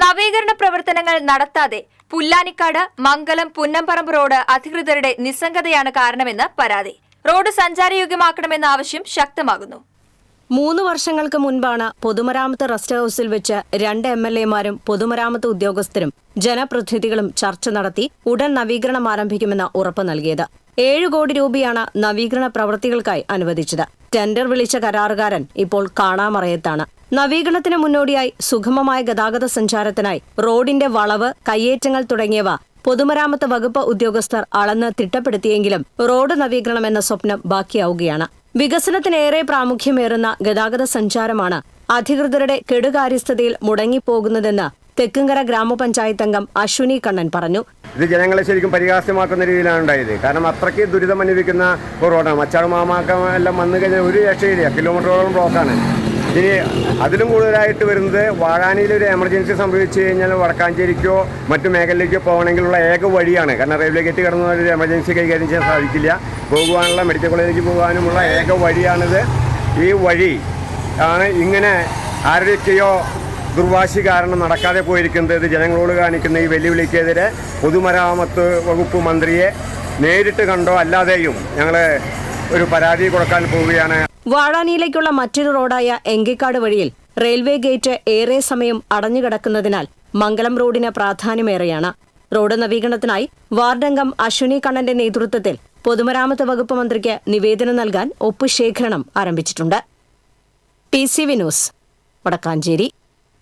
നവീകരണ പ്രവർത്തനങ്ങൾ നടത്താതെ പുല്ലാനിക്കാട് മംഗലം പുന്നംപറമ്പ് റോഡ് അധികൃതരുടെ നിസ്സംഗതയാണ് കാരണമെന്ന് പരാതി. റോഡ് സഞ്ചാരയോഗ്യമാക്കണമെന്ന ആവശ്യം ശക്തമാകുന്നു. മൂന്ന് വർഷങ്ങൾക്ക് മുൻപാണ് പൊതുമരാമത്ത് റെസ്റ്റ് ഹൌസിൽ വെച്ച് രണ്ട് എം എൽ എമാരും പൊതുമരാമത്ത് ഉദ്യോഗസ്ഥരും ജനപ്രതിനിധികളും ചർച്ച നടത്തി ഉടൻ നവീകരണം ആരംഭിക്കുമെന്ന് ഉറപ്പ് നൽകിയത്. ഏഴ് കോടി രൂപയാണ് നവീകരണ പ്രവൃത്തികൾക്കായി അനുവദിച്ചത്. ടെൻഡർ വിളിച്ച കരാറുകാരൻ ഇപ്പോൾ കാണാമറയത്താണ്. നവീകരണത്തിന് മുന്നോടിയായി സുഗമമായ ഗതാഗത സഞ്ചാരത്തിനായി റോഡിന്റെ വളവ് കയ്യേറ്റങ്ങൾ തുടങ്ങിയവ പൊതുമരാമത്ത് വകുപ്പ് ഉദ്യോഗസ്ഥർ അളന്ന് തിട്ടപ്പെടുത്തിയെങ്കിലും റോഡ് നവീകരണം എന്ന സ്വപ്നം ബാക്കിയാവുകയാണ്. വികസനത്തിനേറെ പ്രാമുഖ്യമേറുന്ന ഗതാഗത സഞ്ചാരമാണ് അധികൃതരുടെ കെടുകാര്യസ്ഥതയിൽ മുടങ്ങിപ്പോകുന്നതെന്ന് തെക്കുംകര ഗ്രാമപഞ്ചായത്ത് അംഗം അശ്വിനി കണ്ണൻ പറഞ്ഞു. ഇത് ജനങ്ങളെ ശരിക്കും പരിഹാസ്യമാക്കുന്ന രീതിയിലാണ് ഉണ്ടായത്. കാരണം അത്രയ്ക്ക് ദുരിതം അനുഭവിക്കുന്ന റോഡാണ് മച്ചാട് മാമാക്കം എല്ലാം വന്നു കഴിഞ്ഞാൽ ഒരു രക്ഷയില്ല. കിലോമീറ്ററോളം ബ്ലോക്കാണ്. ഇനി അതിലും കൂടുതലായിട്ട് വരുന്നത് വാഴാനിയിൽ ഒരു എമർജൻസി സംഭവിച്ചു കഴിഞ്ഞാൽ വടക്കാഞ്ചേരിക്കോ മറ്റു മേഖലയിലേക്കോ പോകണമെങ്കിലുള്ള ഏക വഴിയാണ്. കാരണം റെയിൽവേ ഗേറ്റ് കടന്ന ഒരു എമർജൻസി കൈകാര്യം ചെയ്യാൻ സാധിക്കില്ല. പോകുവാനുള്ള മെഡിക്കൽ കോളേജിലേക്ക് പോകാനുമുള്ള ഏക വഴിയാണിത്. ഈ വഴി ആണ് ഇങ്ങനെ ആരുടെയൊക്കെയോ ദുർവാശി കാരണം നടക്കാതെ പോയിരിക്കുന്നത് ഇത് ജനങ്ങളോട് കാണിക്കുന്ന ഈ വെല്ലുവിളിക്കെതിരെ പൊതുമരാമത്ത് വകുപ്പ് മന്ത്രിയെ നേരിട്ട് കണ്ടോ? അല്ലാതെയും ഞങ്ങൾ ഒരു പരാതി കൊടുക്കാൻ പോവുകയാണ്. വാഴാനിയിലേക്കുള്ള മറ്റൊരു റോഡായ എങ്കിക്കാട് വഴിയിൽ റെയിൽവേ ഗേറ്റ് ഏറെ സമയം അടഞ്ഞുകിടക്കുന്നതിനാൽ മംഗലം റോഡിന് പ്രാധാന്യമേറെയാണ്. റോഡ് നവീകരണത്തിനായി വാർഡംഗം അശ്വിനി കണ്ണന്റെ നേതൃത്വത്തിൽ പൊതുമരാമത്ത് വകുപ്പ് മന്ത്രിക്ക് നിവേദനം നൽകാൻ ഒപ്പുശേഖരണം ആരംഭിച്ചിട്ടുണ്ട്. T C V news Vadakkanchery.